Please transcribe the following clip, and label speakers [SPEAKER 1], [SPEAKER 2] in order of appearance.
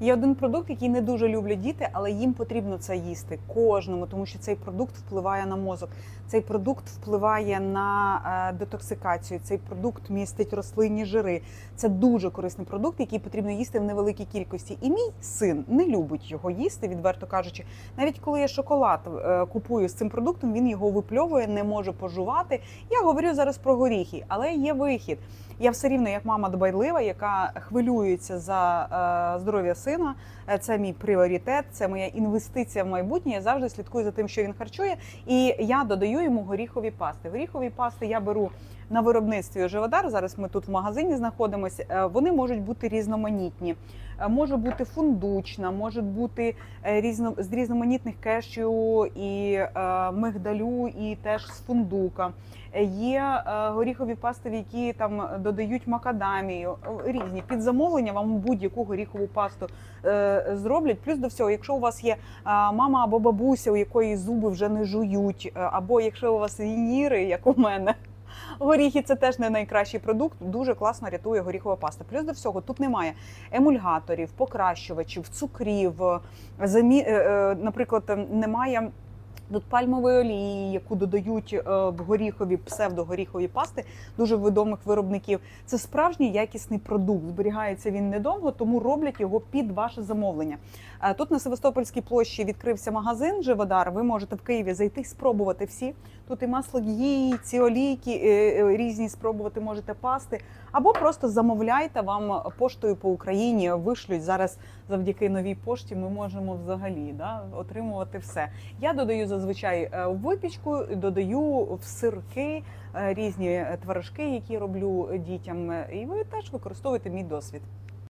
[SPEAKER 1] Є один продукт, який не дуже люблять діти, але їм потрібно це їсти кожному, тому що цей продукт впливає на мозок. Цей продукт впливає на е, детоксикацію. Цей продукт містить рослинні жири. Це дуже корисний продукт, який потрібно їсти в невеликій кількості. І мій син не любить його їсти, відверто кажучи. Навіть коли я шоколад е, купую з цим продуктом, він його випльовує, не може пожувати. Я говорю зараз про горіхи, але є вихід. Я все рівно, як мама дбайлива, яка хвилюється за е, здоров'я сина. Е, Це мій пріоритет, це моя інвестиція в майбутнє. Я завжди слідкую за тим, що він харчує, і я додаю йому горіхові пасти. Горіхові пасти я беру на виробництві Живодар. Зараз ми тут в магазині знаходимося. Е, Вони можуть бути різноманітні. Е, Може бути фундучна, може бути різно з різноманітних кешю і мигдалю, і теж з фундука. Є горіхові пасти, в які там додають макадамію. Різні під замовлення вам будь-яку горіхову пасту зроблять. Плюс до всього, якщо у вас є е, мама або бабуся, у якої зуби вже не жують, е, або якщо у вас вініри, як у мене. Горіхи це теж не найкращий продукт. Дуже класно рятує горіхова паста. Плюс до всього тут немає емульгаторів, покращувачів, цукрів. Замі... е, е, Наприклад, ем, немає. Тут пальмової олії, яку додають е, в горіхові псевдогоріхові пасти дуже відомих виробників. Це справжній якісний продукт. Зберігається він недовго, тому роблять його під ваше замовлення. Е, Тут на Севастопольській площі відкрився магазин Живодар. Ви можете в Києві зайти спробувати всі. Тут і масло гії, ці олійки е, різні спробувати можете пасти, або просто замовляйте вам поштою по Україні. Вишлють зараз завдяки новій пошті. Ми можемо взагалі да, отримувати все. Я додаю зазвичай е, випічку, додаю в сирки е, різні творожки, які роблю дітям. І ви теж використовуєте мій досвід.